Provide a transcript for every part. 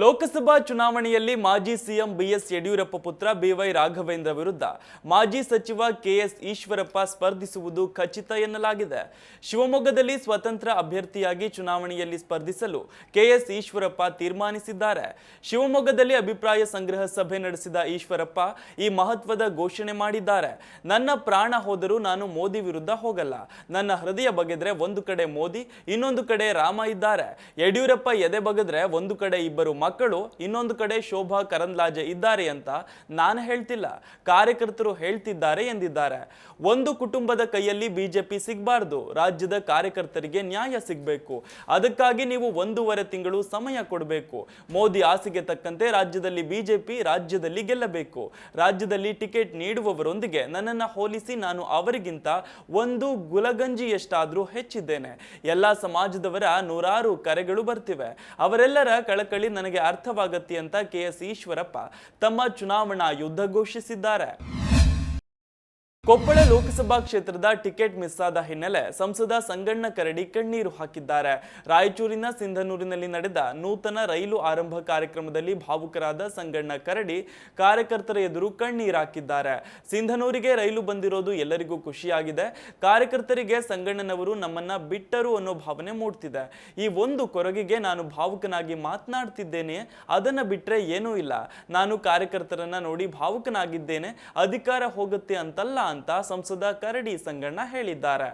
ಲೋಕಸಭಾ ಚುನಾವಣೆಯಲ್ಲಿ ಮಾಜಿ CM BS Yediyurappa ಪುತ್ರ ಬಿವೈ ರಾಘವೇಂದ್ರ ವಿರುದ್ಧ ಮಾಜಿ ಸಚಿವ ಕೆಎಸ್ ಈಶ್ವರಪ್ಪ ಸ್ಪರ್ಧಿಸುವುದು ಖಚಿತ ಎನ್ನಲಾಗಿದೆ. ಶಿವಮೊಗ್ಗದಲ್ಲಿ ಸ್ವತಂತ್ರ ಅಭ್ಯರ್ಥಿಯಾಗಿ ಚುನಾವಣೆಯಲ್ಲಿ ಸ್ಪರ್ಧಿಸಲು ಕೆಎಸ್ ಈಶ್ವರಪ್ಪ ತೀರ್ಮಾನಿಸಿದ್ದಾರೆ. ಶಿವಮೊಗ್ಗದಲ್ಲಿ ಅಭಿಪ್ರಾಯ ಸಂಗ್ರಹ ಸಭೆ ನಡೆಸಿದ ಈಶ್ವರಪ್ಪ ಈ ಮಹತ್ವದ ಘೋಷಣೆ ಮಾಡಿದ್ದಾರೆ. ನನ್ನ ಪ್ರಾಣ ಹೋದರೂ ನಾನು ಮೋದಿ ವಿರುದ್ಧ ಹೋಗಲ್ಲ. ನನ್ನ ಹೃದಯ ಬಗೆದ್ರೆ ಒಂದು ಕಡೆ ಮೋದಿ, ಇನ್ನೊಂದು ಕಡೆ ರಾಮ ಇದ್ದಾರೆ. ಯಡಿಯೂರಪ್ಪ ಎದೆ ಬಗೆದ್ರೆ ಒಂದು ಕಡೆ ಇಬ್ಬರು ಮಕ್ಕಳು ಇನ್ನೊಂದು ಕಡೆ ಶೋಭಾ ಕರಂದ್ಲಾಜೆ ಇದ್ದಾರೆ ಅಂತ ನಾನು ಹೇಳ್ತಿಲ್ಲ. ಕಾರ್ಯಕರ್ತರು ಹೇಳ್ತಿದ್ದಾರೆ ಎಂದಿದ್ದಾರೆ. ಒಂದು ಕುಟುಂಬದ ಕೈಯಲ್ಲಿ ಬಿಜೆಪಿ ಸಿಗಬಾರ್ದು. ರಾಜ್ಯದ ಕಾರ್ಯಕರ್ತರಿಗೆ ನ್ಯಾಯ ಸಿಗಬೇಕು. ಅದಕ್ಕಾಗಿ ನೀವು ಒಂದೂವರೆ ತಿಂಗಳು ಸಮಯ ಕೊಡಬೇಕು. ಮೋದಿ ಆಸೆಗೆ ತಕ್ಕಂತೆ ರಾಜ್ಯದಲ್ಲಿ ಬಿಜೆಪಿ ರಾಜ್ಯದಲ್ಲಿ ಗೆಲ್ಲಬೇಕು. ರಾಜ್ಯದಲ್ಲಿ ಟಿಕೆಟ್ ನೀಡುವವರೊಂದಿಗೆ ನನ್ನನ್ನು ಹೋಲಿಸಿ ನಾನು ಅವರಿಗಿಂತ ಒಂದು ಗುಲಗಂಜಿಯಷ್ಟಾದರೂ ಹೆಚ್ಚಿದ್ದೇನೆ. ಎಲ್ಲ ಸಮಾಜದವರ ನೂರಾರು ಕರೆಗಳು ಬರ್ತಿವೆ. ಅವರೆಲ್ಲರ ಕಳಕಳಿ ನನಗೆ ಅರ್ಥವಾಗತ್ತೆ ಅಂತ ಕೆ ಎಸ್ ಈಶ್ವರಪ್ಪ ತಮ್ಮ ಚುನಾವಣಾ ಯುದ್ಧ ಘೋಷಿಸಿದ್ದಾರೆ. ಕೊಪ್ಪಳ ಲೋಕಸಭಾ ಕ್ಷೇತ್ರದ ಟಿಕೆಟ್ ಮಿಸ್ ಆದ ಹಿನ್ನೆಲೆ ಸಂಸದ ಸಂಗಣ್ಣ ಕರಡಿ ಕಣ್ಣೀರು ಹಾಕಿದ್ದಾರೆ. ರಾಯಚೂರಿನ ಸಿಂಧನೂರಿನಲ್ಲಿ ನಡೆದ ನೂತನ ರೈಲು ಆರಂಭ ಕಾರ್ಯಕ್ರಮದಲ್ಲಿ ಭಾವುಕರಾದ ಸಂಗಣ್ಣ ಕರಡಿ ಕಾರ್ಯಕರ್ತರ ಎದುರು ಕಣ್ಣೀರು ಹಾಕಿದ್ದಾರೆ. ಸಿಂಧನೂರಿಗೆ ರೈಲು ಬಂದಿರೋದು ಎಲ್ಲರಿಗೂ ಖುಷಿಯಾಗಿದೆ. ಕಾರ್ಯಕರ್ತರಿಗೆ ಸಂಗಣ್ಣನವರು ನಮ್ಮನ್ನ ಬಿಟ್ಟರು ಅನ್ನೋ ಭಾವನೆ ಮೂಡ್ತಿದೆ. ಈ ಒಂದು ಕೊರಗಿಗೆ ನಾನು ಭಾವುಕನಾಗಿ ಮಾತನಾಡ್ತಿದ್ದೇನೆ, ಅದನ್ನ ಬಿಟ್ಟರೆ ಏನೂ ಇಲ್ಲ. ನಾನು ಕಾರ್ಯಕರ್ತರನ್ನ ನೋಡಿ ಭಾವುಕನಾಗಿದ್ದೇನೆ, ಅಧಿಕಾರ ಹೋಗುತ್ತೆ ಅಂತಲ್ಲ ಅಂತ ಸಂಸದ ಕರಡಿ ಸಂಗಣ್ಣ ಹೇಳಿದ್ದಾರೆ.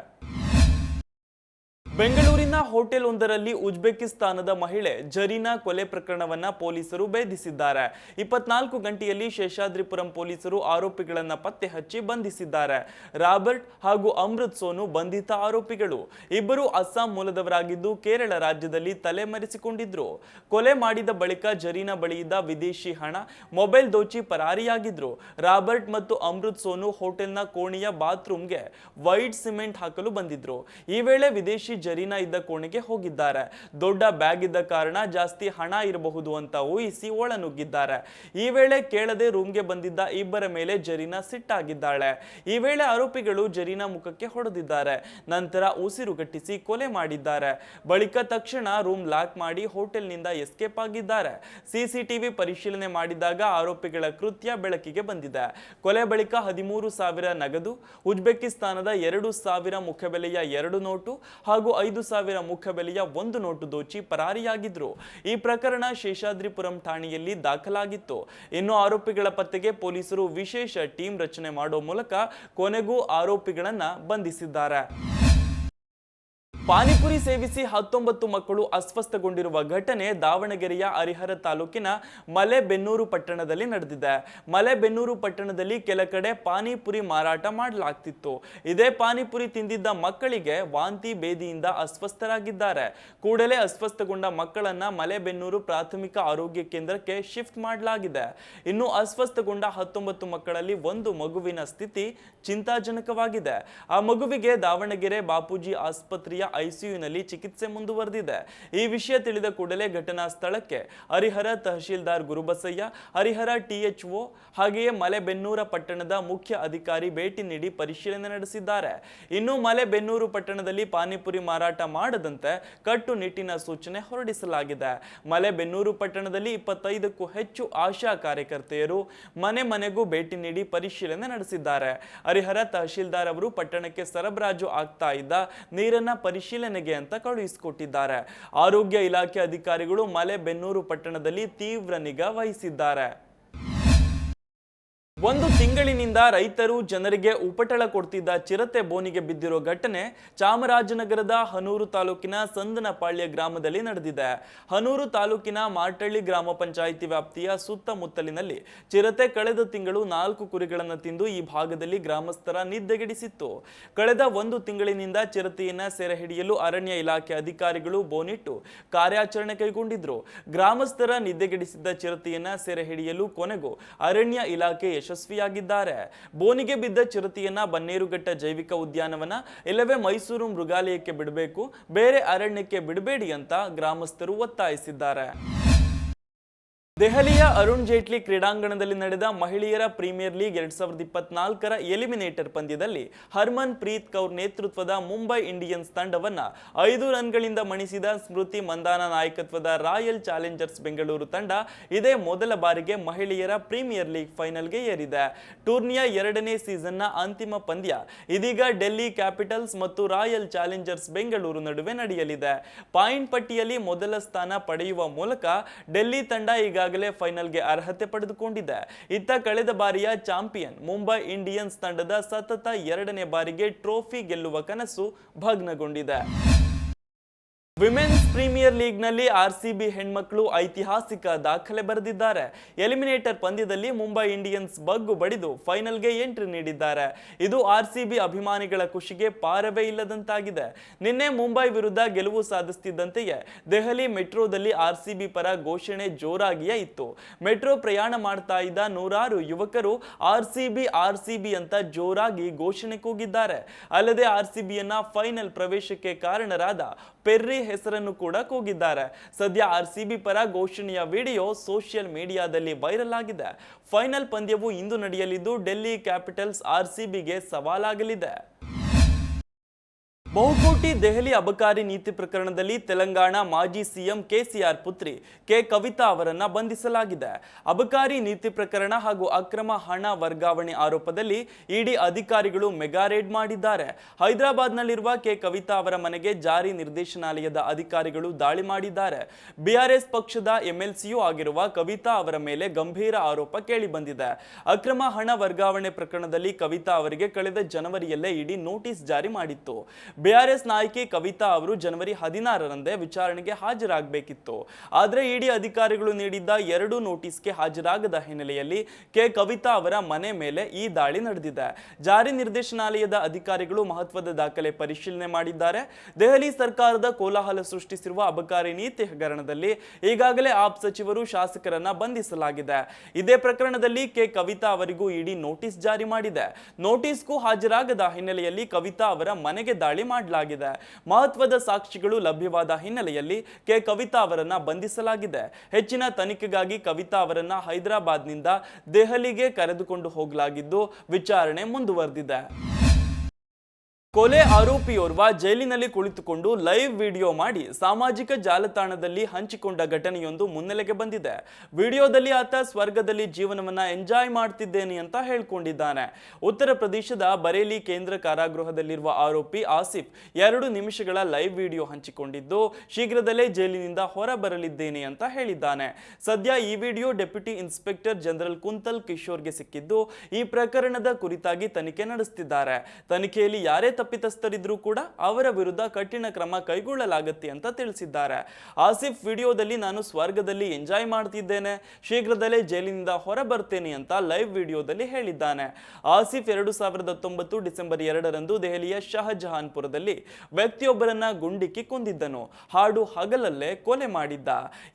ಬೆಂಗಳೂರಿನ ಹೋಟೆಲ್ ಒಂದರಲ್ಲಿ ಉಜ್ಬೆಕಿಸ್ತಾನದ ಮಹಿಳೆ ಜರೀನಾ ಕೊಲೆ ಪ್ರಕರಣವನ್ನ ಪೊಲೀಸರು ಭೇದಿಸಿದ್ದಾರೆ. ಇಪ್ಪತ್ನಾಲ್ಕು ಗಂಟೆಯಲ್ಲಿ ಶೇಷಾದ್ರಿಪುರಂ ಪೊಲೀಸರು ಆರೋಪಿಗಳನ್ನ ಪತ್ತೆ ಹಚ್ಚಿ ಬಂಧಿಸಿದ್ದಾರೆ. ರಾಬರ್ಟ್ ಹಾಗೂ ಅಮೃತ್ ಸೋನು ಬಂಧಿತ ಆರೋಪಿಗಳು. ಇಬ್ಬರು ಅಸ್ಸಾಂ ಮೂಲದವರಾಗಿದ್ದು ಕೇರಳ ರಾಜ್ಯದಲ್ಲಿ ತಲೆಮರೆಸಿಕೊಂಡಿದ್ರು. ಕೊಲೆ ಮಾಡಿದ ಬಳಿಕ ಜರೀನಾ ಬಳಿಯಿದ್ದ ವಿದೇಶಿ ಹಣ, ಮೊಬೈಲ್ ದೋಚಿ ಪರಾರಿಯಾಗಿದ್ರು. ರಾಬರ್ಟ್ ಮತ್ತು ಅಮೃತ್ ಸೋನು ಹೋಟೆಲ್ನ ಕೋಣೆಯ ಬಾತ್ರೂಮ್ಗೆ ವೈಟ್ ಸಿಮೆಂಟ್ ಹಾಕಲು ಬಂದಿದ್ರು. ಈ ವೇಳೆ ವಿದೇಶಿ ಜರೀನಾ ಇದ್ದ ಕೋಣೆಗೆ ಹೋಗಿದ್ದಾರೆ. ದೊಡ್ಡ ಬ್ಯಾಗ್ ಇದ್ದ ಕಾರಣ ಜಾಸ್ತಿ ಹಣ ಇರಬಹುದು ಅಂತ ಊಹಿಸಿ ಒಳನುಗ್ಗಿದ್ದಾರೆ ಈ ವೇಳೆ ಕೇಳದೆ ರೂಮ್ಗೆ ಬಂದಿದ್ದ ಇಬ್ಬರ ಮೇಲೆ ಜರೀನಾ ಸಿಟ್ಟಾಗಿದ್ದಾಳೆ. ಈ ವೇಳೆ ಆರೋಪಿಗಳು ಜರೀನಾ ಮುಖಕ್ಕೆ ಹೊಡೆದಿದ್ದಾರೆ. ನಂತರ ಉಸಿರುಗಟ್ಟಿಸಿ ಕೊಲೆ ಮಾಡಿದ್ದಾರೆ. ಬಳಿಕ ತಕ್ಷಣ ರೂಮ್ ಲಾಕ್ ಮಾಡಿ ಹೋಟೆಲ್ನಿಂದ ಎಸ್ಕೇಪ್ ಆಗಿದ್ದಾರೆ. ಸಿಸಿಟಿವಿ ಪರಿಶೀಲನೆ ಮಾಡಿದಾಗ ಆರೋಪಿಗಳ ಕೃತ್ಯ ಬೆಳಕಿಗೆ ಬಂದಿದೆ. ಕೊಲೆ ಬಳಿಕ ಹದಿಮೂರು ಸಾವಿರ ನಗದು, ಉಜ್ಬೆಕಿಸ್ತಾನದ ಎರಡು ಸಾವಿರ ಮುಖಬೆಲೆಯ ಎರಡು ನೋಟು ಹಾಗೂ ಐದು ಸಾವಿರ ಮುಖಬೆಲೆಯ ಒಂದು ನೋಟು ದೋಚಿ ಪರಾರಿಯಾಗಿದ್ರು. ಈ ಪ್ರಕರಣ ಶೇಷಾದ್ರಿಪುರಂ ಠಾಣೆಯಲ್ಲಿ ದಾಖಲಾಗಿತ್ತು. ಇನ್ನು ಆರೋಪಿಗಳ ಪತ್ತೆಗೆ ಪೊಲೀಸರು ವಿಶೇಷ ಟೀಮ್ ರಚನೆ ಮಾಡೋ ಮೂಲಕ ಕೊನೆಗೂ ಆರೋಪಿಗಳನ್ನ ಬಂಧಿಸಿದ್ದಾರೆ. ಪಾನಿಪುರಿ ಸೇವಿಸಿ ಹತ್ತೊಂಬತ್ತು ಮಕ್ಕಳು ಅಸ್ವಸ್ಥಗೊಂಡಿರುವ ಘಟನೆ ದಾವಣಗೆರೆಯ ಹರಿಹರ ತಾಲೂಕಿನ ಮಲೆಬೆನ್ನೂರು ಪಟ್ಟಣದಲ್ಲಿ ನಡೆದಿದೆ. ಮಲೆಬೆನ್ನೂರು ಪಟ್ಟಣದಲ್ಲಿ ಕೆಲ ಕಡೆ ಪಾನಿಪುರಿ ಮಾರಾಟ ಮಾಡಲಾಗ್ತಿತ್ತು. ಇದೇ ಪಾನಿಪುರಿ ತಿಂದಿದ್ದ ಮಕ್ಕಳಿಗೆ ವಾಂತಿ ಬೇದಿಯಿಂದ ಅಸ್ವಸ್ಥರಾಗಿದ್ದಾರೆ. ಕೂಡಲೇ ಅಸ್ವಸ್ಥಗೊಂಡ ಮಕ್ಕಳನ್ನ ಮಲೆಬೆನ್ನೂರು ಪ್ರಾಥಮಿಕ ಆರೋಗ್ಯ ಕೇಂದ್ರಕ್ಕೆ ಶಿಫ್ಟ್ ಮಾಡಲಾಗಿದೆ. ಇನ್ನು ಅಸ್ವಸ್ಥಗೊಂಡ ಹತ್ತೊಂಬತ್ತು ಮಕ್ಕಳಲ್ಲಿ ಒಂದು ಮಗುವಿನ ಸ್ಥಿತಿ ಚಿಂತಾಜನಕವಾಗಿದೆ. ಆ ಮಗುವಿಗೆ ದಾವಣಗೆರೆ ಬಾಪೂಜಿ ಆಸ್ಪತ್ರೆಯ ಐಸಿಯುನಲ್ಲಿ ಚಿಕಿತ್ಸೆ ಮುಂದುವರೆದಿದೆ. ಈ ವಿಷಯ ತಿಳಿದ ಕೂಡಲೇ ಘಟನಾ ಸ್ಥಳಕ್ಕೆ ಹರಿಹರ ತಹಶೀಲ್ದಾರ್ ಗುರುಬಸಯ್ಯ, ಹರಿಹರ ಟಿಎಚ್ಒ ಹಾಗೆಯೇ ಮಲೆಬೆನ್ನೂರ ಪಟ್ಟಣದ ಮುಖ್ಯ ಅಧಿಕಾರಿ ಭೇಟಿ ನೀಡಿ ಪರಿಶೀಲನೆ ನಡೆಸಿದ್ದಾರೆ. ಇನ್ನು ಮಲೆಬೆನ್ನೂರು ಪಟ್ಟಣದಲ್ಲಿ ಪಾನಿಪುರಿ ಮಾರಾಟ ಮಾಡದಂತೆ ಕಟ್ಟುನಿಟ್ಟಿನ ಸೂಚನೆ ಹೊರಡಿಸಲಾಗಿದೆ. ಮಲೆಬೆನ್ನೂರು ಪಟ್ಟಣದಲ್ಲಿ ಇಪ್ಪತ್ತೈದಕ್ಕೂ ಹೆಚ್ಚು ಆಶಾ ಕಾರ್ಯಕರ್ತೆಯರು ಮನೆ ಮನೆಗೂ ಭೇಟಿ ನೀಡಿ ಪರಿಶೀಲನೆ ನಡೆಸಿದ್ದಾರೆ. ಹರಿಹರ ತಹಶೀಲ್ದಾರ್ ಅವರು ಪಟ್ಟಣಕ್ಕೆ ಸರಬರಾಜು ಆಗ್ತಾ ಇದ್ದ ನೀರನ್ನ ಪರಿಶೀಲನೆಗೆ ಅಂತ ಕಳುಹಿಸಿಕೊಟ್ಟಿದ್ದಾರೆ. ಆರೋಗ್ಯ ಇಲಾಖೆ ಅಧಿಕಾರಿಗಳು ಮಲೆಬೆನ್ನೂರು ಪಟ್ಟಣದಲ್ಲಿ ತೀವ್ರ ನಿಗಾ ವಹಿಸಿದ್ದಾರೆ. ಒಂದು ತಿಂಗಳಿನಿಂದ ರೈತರು ಜನರಿಗೆ ಉಪಟಳ ಕೊಡ್ತಿದ್ದ ಚಿರತೆ ಬೋನಿಗೆ ಬಿದ್ದಿರೋ ಘಟನೆ ಚಾಮರಾಜನಗರದ ಹನೂರು ತಾಲೂಕಿನ ಸಂದನಪಾಳ್ಯ ಗ್ರಾಮದಲ್ಲಿ ನಡೆದಿದೆ. ಹನೂರು ತಾಲೂಕಿನ ಮಾರ್ಟಳ್ಳಿ ಗ್ರಾಮ ಪಂಚಾಯಿತಿ ವ್ಯಾಪ್ತಿಯ ಸುತ್ತಮುತ್ತಲಿನಲ್ಲಿ ಚಿರತೆ ಕಳೆದ ತಿಂಗಳು ನಾಲ್ಕು ಕುರಿಗಳನ್ನು ತಿಂದು ಈ ಭಾಗದಲ್ಲಿ ಗ್ರಾಮಸ್ಥರ ನಿದ್ದೆಗೆಡಿಸಿತ್ತು. ಕಳೆದ ಒಂದು ತಿಂಗಳಿನಿಂದ ಚಿರತೆಯನ್ನ ಸೆರೆ ಹಿಡಿಯಲು ಅರಣ್ಯ ಇಲಾಖೆ ಅಧಿಕಾರಿಗಳು ಬೋನಿಟ್ಟು ಕಾರ್ಯಾಚರಣೆ ಕೈಗೊಂಡಿದ್ರು. ಗ್ರಾಮಸ್ಥರ ನಿದ್ದೆಗೆಡಿಸಿದ್ದ ಚಿರತೆಯನ್ನ ಸೆರೆ ಹಿಡಿಯಲು ಕೊನೆಗೂ ಅರಣ್ಯ ಇಲಾಖೆ ಯಶಸ್ವಿಯಾಗಿದ್ದಾರೆ. ಬೋನಿಗೆ ಬಿದ್ದ ಚಿರತೆಯನ್ನ ಬನ್ನೇರುಘಟ್ಟ ಜೈವಿಕ ಉದ್ಯಾನವನ, ಇಲ್ಲವೇ ಮೈಸೂರು ಮೃಗಾಲಯಕ್ಕೆ ಬಿಡಬೇಕು, ಬೇರೆ ಅರಣ್ಯಕ್ಕೆ ಬಿಡಬೇಡಿ ಅಂತ ಗ್ರಾಮಸ್ಥರು ಒತ್ತಾಯಿಸಿದ್ದಾರೆ. ದೆಹಲಿಯ ಅರುಣ್ ಜೇಟ್ಲಿ ಕ್ರೀಡಾಂಗಣದಲ್ಲಿ ನಡೆದ ಮಹಿಳೆಯರ ಪ್ರೀಮಿಯರ್ ಲೀಗ್ ಎರಡ್ ಸಾವಿರದ ಇಪ್ಪತ್ನಾಲ್ಕರ ಎಲಿಮಿನೇಟರ್ ಪಂದ್ಯದಲ್ಲಿ ಹರ್ಮನ್ ಪ್ರೀತ್ ಕೌರ್ ನೇತೃತ್ವದ ಮುಂಬೈ ಇಂಡಿಯನ್ಸ್ ತಂಡವನ್ನು ಐದು ರನ್ಗಳಿಂದ ಮಣಿಸಿದ ಸ್ಮೃತಿ ಮಂದಾನ ನಾಯಕತ್ವದ ರಾಯಲ್ ಚಾಲೆಂಜರ್ಸ್ ಬೆಂಗಳೂರು ತಂಡ ಇದೇ ಮೊದಲ ಬಾರಿಗೆ ಮಹಿಳೆಯರ ಪ್ರೀಮಿಯರ್ ಲೀಗ್ ಫೈನಲ್ಗೆ ಏರಿದೆ. ಟೂರ್ನಿಯ ಎರಡನೇ ಸೀಸನ್ನ ಅಂತಿಮ ಪಂದ್ಯ ಇದೀಗ ಡೆಲ್ಲಿ ಕ್ಯಾಪಿಟಲ್ಸ್ ಮತ್ತು ರಾಯಲ್ ಚಾಲೆಂಜರ್ಸ್ ಬೆಂಗಳೂರು ನಡುವೆ ನಡೆಯಲಿದೆ. ಪಾಯಿಂಟ್ ಪಟ್ಟಿಯಲ್ಲಿ ಮೊದಲ ಸ್ಥಾನ ಪಡೆಯುವ ಮೂಲಕ ಡೆಲ್ಲಿ ತಂಡ ಈಗಾಗಲೇ ಫೈನಲ್ಗೆ ಅರ್ಹತೆ ಪಡೆದುಕೊಂಡಿದೆ ಇತ್ತ ಕಳೆದ ಬಾರಿಯ ಚಾಂಪಿಯನ್ ಮುಂಬೈ ಇಂಡಿಯನ್ಸ್ ತಂಡದ ಸತತ ಎರಡನೇ ಬಾರಿಗೆ ಟ್ರೋಫಿ ಗೆಲ್ಲುವ ಕನಸು ಭಗ್ನಗೊಂಡಿದೆ. ವಿಮೆನ್ಸ್ ಪ್ರೀಮಿಯರ್ ಲೀಗ್ನಲ್ಲಿ ಬಿ ಹೆಣ್ಮಕ್ಳು ಐತಿಹಾಸಿಕ ದಾಖಲೆ ಬರೆದಿದ್ದಾರೆ. ಎಲಿಮಿನೇಟರ್ ಪಂದ್ಯದಲ್ಲಿ ಮುಂಬೈ ಇಂಡಿಯನ್ಸ್ ಬಗ್ಗು ಬಡಿದು ಫೈನಲ್ಗೆ ಎಂಟ್ರಿ ನೀಡಿದ್ದಾರೆ. ಇದು ಆರ್ಸಿಬಿ ಅಭಿಮಾನಿಗಳ ಖುಷಿಗೆ ಪಾರವೇ ಇಲ್ಲದಂತಾಗಿದೆ. ನಿನ್ನೆ ಮುಂಬೈ ವಿರುದ್ಧ ಗೆಲುವು ಸಾಧಿಸುತ್ತಿದ್ದಂತೆಯೇ ದೆಹಲಿ ಮೆಟ್ರೋದಲ್ಲಿ ಆರ್ಸಿಬಿ ಪರ ಘೋಷಣೆ ಜೋರಾಗಿಯೇ ಇತ್ತು. ಮೆಟ್ರೋ ಪ್ರಯಾಣ ಮಾಡ್ತಾ ಇದ್ದ ನೂರಾರು ಯುವಕರು ಆರ್ಸಿಬಿ ಆರ್ಸಿಬಿ ಅಂತ ಜೋರಾಗಿ ಘೋಷಣೆ ಕೂಗಿದ್ದಾರೆ. ಅಲ್ಲದೆ ಆರ್ ಸಿ ಬಿಯನ್ನ ಫೈನಲ್ ಪ್ರವೇಶಕ್ಕೆ ಕಾರಣರಾದ ಪೆರ್ರಿ ಹೆಸರನ್ನು ಕೂಡ ಕೂಗಿದ್ದಾರೆ. ಸದ್ಯ ಆರ್ಸಿಬಿ ಪರ ಘೋಷಣೆಯ ವಿಡಿಯೋ ಸೋಷಿಯಲ್ ಮೀಡಿಯಾದಲ್ಲಿ ವೈರಲ್ ಆಗಿದೆ. ಫೈನಲ್ ಪಂದ್ಯವು ಇಂದು ನಡೆಯಲಿದ್ದು, ಡೆಲ್ಲಿ ಕ್ಯಾಪಿಟಲ್ಸ್ ಆರ್ಸಿಬಿಗೆ ಸವಾಲಾಗಲಿದೆ. ಬಹುಕೋಟಿ ದೆಹಲಿ ಅಬಕಾರಿ ನೀತಿ ಪ್ರಕರಣದಲ್ಲಿ ತೆಲಂಗಾಣ ಮಾಜಿ ಸಿಎಂ ಕೆಸಿಆರ್ ಪುತ್ರಿ ಕೆ. ಕವಿತಾ ಅವರನ್ನ ಬಂಧಿಸಲಾಗಿದೆ. ಅಬಕಾರಿ ನೀತಿ ಪ್ರಕರಣ ಹಾಗೂ ಅಕ್ರಮ ಹಣ ವರ್ಗಾವಣೆ ಆರೋಪದಲ್ಲಿ ಇಡಿ ಅಧಿಕಾರಿಗಳು ಮೆಗಾ ರೇಡ್ ಮಾಡಿದ್ದಾರೆ. ಹೈದರಾಬಾದ್ನಲ್ಲಿರುವ ಕೆ. ಕವಿತಾ ಅವರ ಮನೆಗೆ ಜಾರಿ ನಿರ್ದೇಶನಾಲಯದ ಅಧಿಕಾರಿಗಳು ದಾಳಿ ಮಾಡಿದ್ದಾರೆ. ಬಿಆರ್ಎಸ್ ಪಕ್ಷದ ಎಂಎಲ್ಸಿಯೂ ಆಗಿರುವ ಕವಿತಾ ಅವರ ಮೇಲೆ ಗಂಭೀರ ಆರೋಪ ಕೇಳಿಬಂದಿದೆ. ಅಕ್ರಮ ಹಣ ವರ್ಗಾವಣೆ ಪ್ರಕರಣದಲ್ಲಿ ಕವಿತಾ ಅವರಿಗೆ ಕಳೆದ ಜನವರಿಯಲ್ಲೇ ಇಡಿ ನೋಟಿಸ್ ಜಾರಿ ಮಾಡಿತ್ತು. ಬಿಆರ್ಎಸ್ ನಾಯಕಿ ಕವಿತಾ ಅವರು ಜನವರಿ ಹದಿನಾರರಂದೇ ವಿಚಾರಣೆಗೆ ಹಾಜರಾಗಬೇಕಿತ್ತು. ಆದರೆ ಇಡಿ ಅಧಿಕಾರಿಗಳು ನೀಡಿದ್ದ ಎರಡು ನೋಟಿಸ್ಗೆ ಹಾಜರಾಗದ ಹಿನ್ನೆಲೆಯಲ್ಲಿ ಕೆ ಕವಿತಾ ಅವರ ಮನೆ ಮೇಲೆ ಈ ದಾಳಿ ನಡೆದಿದೆ. ಜಾರಿ ನಿರ್ದೇಶನಾಲಯದ ಅಧಿಕಾರಿಗಳು ಮಹತ್ವದ ದಾಖಲೆ ಪರಿಶೀಲನೆ ಮಾಡಿದ್ದಾರೆ. ದೆಹಲಿ ಸರ್ಕಾರದ ಕೋಲಾಹಲ ಸೃಷ್ಟಿಸಿರುವ ಅಬಕಾರಿ ನೀತಿ ಹಗರಣದಲ್ಲಿ ಈಗಾಗಲೇ ಆಪ್ ಸಚಿವರು ಶಾಸಕರನ್ನ ಬಂಧಿಸಲಾಗಿದೆ. ಇದೇ ಪ್ರಕರಣದಲ್ಲಿ ಕೆ ಕವಿತಾ ಅವರಿಗೂ ಇಡಿ ನೋಟಿಸ್ ಜಾರಿ ಮಾಡಿದೆ. ನೋಟಿಸ್ಗೂ ಹಾಜರಾಗದ ಹಿನ್ನೆಲೆಯಲ್ಲಿ ಕವಿತಾ ಅವರ ಮನೆಗೆ ದಾಳಿ ಮಾಡಲಾಗಿದೆ. ಮಹತ್ವದ ಸಾಕ್ಷಿಗಳು ಲಭ್ಯವಾದ ಹಿನ್ನೆಲೆಯಲ್ಲಿ ಕೆ. ಕವಿತಾ ಅವರನ್ನ ಬಂಧಿಸಲಾಗಿದೆ. ಹೆಚ್ಚಿನ ತನಿಖೆಗಾಗಿ ಕವಿತಾ ಅವರನ್ನ ಹೈದರಾಬಾದ್ನಿಂದ ದೆಹಲಿಗೆ ಕರೆದುಕೊಂಡು ಹೋಗಲಾಗಿದ್ದು ವಿಚಾರಣೆ ಮುಂದುವರೆದಿದೆ. ಕೊಲೆ ಆರೋಪಿಯೋರ್ವ ಜೈಲಿನಲ್ಲಿ ಕುಳಿತುಕೊಂಡು ಲೈವ್ ವಿಡಿಯೋ ಮಾಡಿ ಸಾಮಾಜಿಕ ಜಾಲತಾಣದಲ್ಲಿ ಹಂಚಿಕೊಂಡ ಘಟನೆಯೊಂದು ಮುನ್ನೆಲೆಗೆ ಬಂದಿದೆ. ವಿಡಿಯೋದಲ್ಲಿ ಆತ ಸ್ವರ್ಗದಲ್ಲಿ ಜೀವನವನ್ನ ಎಂಜಾಯ್ ಮಾಡ್ತಿದ್ದೇನೆ ಅಂತ ಹೇಳ್ಕೊಂಡಿದ್ದಾನೆ. ಉತ್ತರ ಪ್ರದೇಶದ ಬರೇಲಿ ಕೇಂದ್ರ ಕಾರಾಗೃಹದಲ್ಲಿರುವ ಆರೋಪಿ ಆಸಿಫ್ ಎರಡು ನಿಮಿಷಗಳ ಲೈವ್ ವಿಡಿಯೋ ಹಂಚಿಕೊಂಡಿದ್ದು, ಶೀಘ್ರದಲ್ಲೇ ಜೈಲಿನಿಂದ ಹೊರಬರಲಿದ್ದೇನೆ ಅಂತ ಹೇಳಿದ್ದಾನೆ. ಸದ್ಯ ಈ video deputy inspector general Kuntal ಕಿಶೋರ್ಗೆ ಸಿಕ್ಕಿದ್ದು, ಈ ಪ್ರಕರಣದ ಕುರಿತಾಗಿ ತನಿಖೆ ನಡೆಸುತ್ತಿದ್ದಾರೆ ತನಿಖೆಯಲ್ಲಿ ಯಾರೇ ತಪ್ಪಿತಸ್ಥರಿದ್ರೂ ಕೂಡ ಅವರ ವಿರುದ್ಧ ಕಠಿಣ ಕ್ರಮ ಕೈಗೊಳ್ಳಲಾಗುತ್ತೆ ಅಂತ ತಿಳಿಸಿದ್ದಾರೆ. ಆಸಿಫ್ ವಿಡಿಯೋದಲ್ಲಿ ನಾನು ಸ್ವರ್ಗದಲ್ಲಿ ಎಂಜಾಯ್ ಮಾಡ್ತಿದ್ದೇನೆ. ಶೀಘ್ರದಲ್ಲೇ ಜೈಲಿನಿಂದ ಹೊರ ಬರ್ತೇನೆ ಅಂತ ಲೈವ್ ವಿಡಿಯೋದಲ್ಲಿ ಹೇಳಿದ್ದಾನೆ. ಆಸಿಫ್ ಎರಡು ಸಾವಿರದ ಹತ್ತೊಂಬತ್ತು ಡಿಸೆಂಬರ್ ಎರಡರಂದು ದೆಹಲಿಯ ಶಹಜಹಾನ್ಪುರದಲ್ಲಿ ವ್ಯಕ್ತಿಯೊಬ್ಬರನ್ನ ಗುಂಡಿಕ್ಕಿ ಕೊಂದಿದ್ದನು. ಹಾಡು ಹಗಲಲ್ಲೇ ಕೊಲೆ ಮಾಡಿದ್ದ.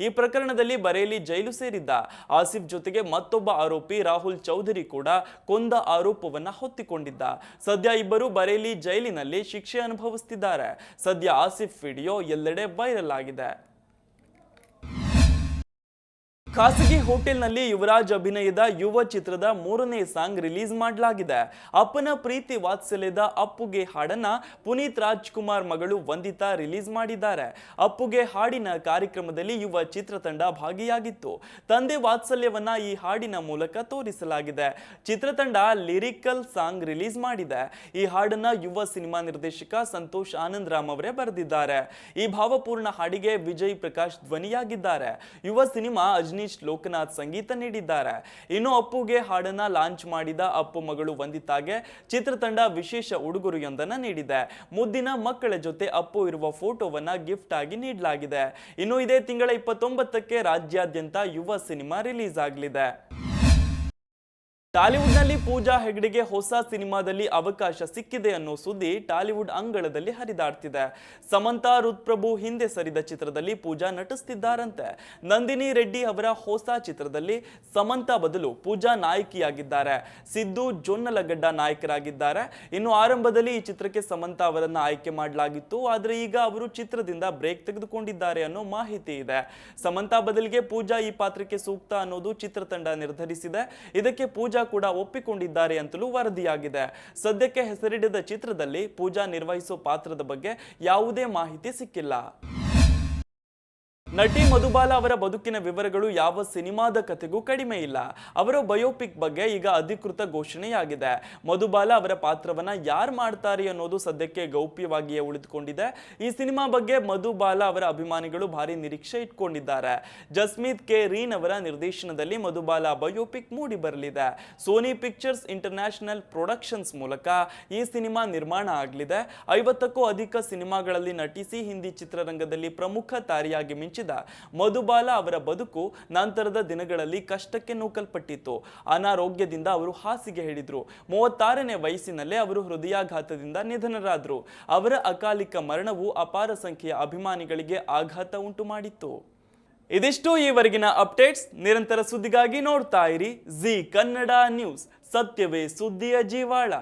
ಈ ಪ್ರಕರಣದಲ್ಲಿ ಬರೇಲಿ ಜೈಲು ಸೇರಿದ್ದ. ಆಸಿಫ್ ಜೊತೆಗೆ ಮತ್ತೊಬ್ಬ ಆರೋಪಿ ರಾಹುಲ್ ಚೌಧರಿ ಕೂಡ ಕೊಂದ ಆರೋಪವನ್ನ ಹೊತ್ತಿಕೊಂಡಿದ್ದ. ಸದ್ಯ ಇಬ್ಬರು ಬರೇಲಿ ಜೈಲಿನಲ್ಲಿ ಶಿಕ್ಷೆ ಅನುಭವಿಸುತ್ತಿದ್ದಾರೆ ಸದ್ಯ ಆಸಿಫ್ ವಿಡಿಯೋ ಎಲ್ಲೆಡೆ ವೈರಲ್ ಆಗಿದೆ. ಖಾಸಗಿ ಹೋಟೆಲ್ನಲ್ಲಿ ಯುವರಾಜ್ ಅಭಿನಯದ ಯುವ ಚಿತ್ರದ ಮೂರನೇ ಸಾಂಗ್ ರಿಲೀಸ್ ಮಾಡಲಾಗಿದೆ. ಅಪ್ಪನ ಪ್ರೀತಿ ವಾತ್ಸಲ್ಯದ ಅಪ್ಪುಗೆ ಹಾಡನ್ನ ಪುನೀತ್ ರಾಜ್ಕುಮಾರ್ ಮಗಳು ವಂದಿತಾ ರಿಲೀಸ್ ಮಾಡಿದ್ದಾರೆ. ಅಪ್ಪುಗೆ ಹಾಡಿನ ಕಾರ್ಯಕ್ರಮದಲ್ಲಿ ಯುವ ಚಿತ್ರತಂಡ ಭಾಗಿಯಾಗಿತ್ತು. ತಂದೆ ವಾತ್ಸಲ್ಯವನ್ನ ಈ ಹಾಡಿನ ಮೂಲಕ ತೋರಿಸಲಾಗಿದೆ. ಚಿತ್ರತಂಡ ಲಿರಿಕಲ್ ಸಾಂಗ್ ರಿಲೀಸ್ ಮಾಡಿದೆ. ಈ ಹಾಡನ್ನ ಯುವ ಸಿನಿಮಾ ನಿರ್ದೇಶಕ ಸಂತೋಷ್ ಆನಂದ್ ರಾಮ್ ಅವರೇ ಬರೆದಿದ್ದಾರೆ. ಈ ಭಾವಪೂರ್ಣ ಹಾಡಿಗೆ ವಿಜಯ್ ಪ್ರಕಾಶ್ ಧ್ವನಿಯಾಗಿದ್ದಾರೆ. ಯುವ ಸಿನಿಮಾ ಅಜ್ನೀಶ್ ಲೋಕನಾಥ್ ಸಂಗೀತ ನೀಡಿದ್ದಾರೆ. ಇನ್ನು ಅಪ್ಪುಗೆ ಹಾಡನ್ನ ಲಾಂಚ್ ಮಾಡಿದ ಅಪ್ಪು ಮಗಳು ವಂದಿತಾಗೆ ಚಿತ್ರತಂಡ ವಿಶೇಷ ಉಡುಗೊರೆಯೊಂದನ್ನು ನೀಡಿದೆ. ಮುದ್ದಿನ ಮಕ್ಕಳ ಜೊತೆ ಅಪ್ಪು ಇರುವ ಫೋಟೋವನ್ನ ಗಿಫ್ಟ್ ಆಗಿ ನೀಡಲಾಗಿದೆ. ಇನ್ನು ಇದೇ ತಿಂಗಳ ಇಪ್ಪತ್ತೊಂಬತ್ತಕ್ಕೆ ರಾಜ್ಯಾದ್ಯಂತ ಯುವ ಸಿನಿಮಾ ರಿಲೀಸ್ ಆಗಲಿದೆ. ಟಾಲಿವುಡ್ನಲ್ಲಿ ಪೂಜಾ ಹೆಗ್ಡೆಗೆ ಹೊಸ ಸಿನಿಮಾದಲ್ಲಿ ಅವಕಾಶ ಸಿಕ್ಕಿದೆ ಅನ್ನೋ ಸುದ್ದಿ ಟಾಲಿವುಡ್ ಅಂಗಳದಲ್ಲಿ ಹರಿದಾಡ್ತಿದೆ. ಸಮಂತಾ ರುತ್ಪ್ರಭು ಹಿಂದೆ ಸರಿದ ಚಿತ್ರದಲ್ಲಿ ಪೂಜಾ ನಟಿಸ್ತಿದ್ದಾರಂತೆ. ನಂದಿನಿ ರೆಡ್ಡಿ ಅವರ ಹೊಸ ಚಿತ್ರದಲ್ಲಿ ಸಮಂತಾ ಬದಲು ಪೂಜಾ ನಾಯಕಿಯಾಗಿದ್ದಾರೆ. ಸಿದ್ದು ಜೊನ್ನಲಗಡ್ಡ ನಾಯಕರಾಗಿದ್ದಾರೆ. ಇನ್ನು ಆರಂಭದಲ್ಲಿ ಈ ಚಿತ್ರಕ್ಕೆ ಸಮಂತಾ ಅವರನ್ನ ಆಯ್ಕೆ ಮಾಡಲಾಗಿತ್ತು. ಆದರೆ ಈಗ ಅವರು ಚಿತ್ರದಿಂದ ಬ್ರೇಕ್ ತೆಗೆದುಕೊಂಡಿದ್ದಾರೆ ಅನ್ನೋ ಮಾಹಿತಿ ಇದೆ. ಸಮಂತಾ ಬದಲಿಗೆ ಪೂಜಾ ಈ ಪಾತ್ರಕ್ಕೆ ಸೂಕ್ತ ಅನ್ನೋದು ಚಿತ್ರತಂಡ ನಿರ್ಧರಿಸಿದೆ. ಇದಕ್ಕೆ ಪೂಜಾ ಕೂಡ ಒಪ್ಪಿಕೊಂಡಿದ್ದಾರೆ ಅಂತಲೂ ವರದಿಯಾಗಿದೆ. ಸದ್ಯಕ್ಕೆ ಹೆಸರಿಡಿದ ಚಿತ್ರದಲ್ಲಿ ಪೂಜಾ ನಿರ್ವಹಿಸುವ ಪಾತ್ರದ ಬಗ್ಗೆ ಯಾವುದೇ ಮಾಹಿತಿ ಸಿಕ್ಕಿಲ್ಲ. ನಟಿ ಮಧುಬಾಲ ಅವರ ಬದುಕಿನ ವಿವರಗಳು ಯಾವ ಸಿನಿಮಾದ ಕಥೆಗೂ ಕಡಿಮೆ ಇಲ್ಲ. ಅವರ ಬಯೋಪಿಕ್ ಬಗ್ಗೆ ಈಗ ಅಧಿಕೃತ ಘೋಷಣೆಯಾಗಿದೆ. ಮಧುಬಾಲ ಅವರ ಪಾತ್ರವನ್ನ ಯಾರು ಮಾಡ್ತಾರೆ ಅನ್ನೋದು ಸದ್ಯಕ್ಕೆ ಗೌಪ್ಯವಾಗಿಯೇ ಉಳಿದುಕೊಂಡಿದೆ. ಈ ಸಿನಿಮಾ ಬಗ್ಗೆ ಮಧುಬಾಲ ಅವರ ಅಭಿಮಾನಿಗಳು ಭಾರಿ ನಿರೀಕ್ಷೆ ಇಟ್ಕೊಂಡಿದ್ದಾರೆ. ಜಸ್ಮೀತ್ ಕೆ. ರೀನ್ ಅವರ ನಿರ್ದೇಶನದಲ್ಲಿ ಮಧುಬಾಲ ಬಯೋಪಿಕ್ ಮೂಡಿ ಬರಲಿದೆ. ಸೋನಿ ಪಿಕ್ಚರ್ಸ್ ಇಂಟರ್ನ್ಯಾಷನಲ್ ಪ್ರೊಡಕ್ಷನ್ಸ್ ಮೂಲಕ ಈ ಸಿನಿಮಾ ನಿರ್ಮಾಣ ಆಗಲಿದೆ. ಐವತ್ತಕ್ಕೂ ಅಧಿಕ ಸಿನಿಮಾಗಳಲ್ಲಿ ನಟಿಸಿ ಹಿಂದಿ ಚಿತ್ರರಂಗದಲ್ಲಿ ಪ್ರಮುಖ ತಾರಿಯಾಗಿ ಮಿಂಚಿದ ಮಧುಬಾಲ ಅವರ ಬದುಕು ನಂತರದ ದಿನಗಳಲ್ಲಿ ಕಷ್ಟಕ್ಕೆ ನೂಕಲ್ಪಟ್ಟಿತ್ತು. ಅನಾರೋಗ್ಯದಿಂದ ಅವರು ಹಾಸಿಗೆ ಹಿಡಿದ್ರು. ಮೂವತ್ತಾರನೇ ವಯಸ್ಸಿನಲ್ಲೇ ಅವರು ಹೃದಯಾಘಾತದಿಂದ ನಿಧನರಾದರು. ಅವರ ಅಕಾಲಿಕ ಮರಣವು ಅಪಾರ ಸಂಖ್ಯೆಯ ಅಭಿಮಾನಿಗಳಿಗೆ ಆಘಾತ ಉಂಟು ಮಾಡಿತ್ತು. ಇದಿಷ್ಟು ಈವರೆಗಿನ ಅಪ್ಡೇಟ್ಸ್. ನಿರಂತರ ಸುದ್ದಿಗಾಗಿ ನೋಡ್ತಾ ಇರಿ. Zee Kannada News. ಸತ್ಯವೇ ಸುದ್ದಿಯ ಜೀವಾಳ.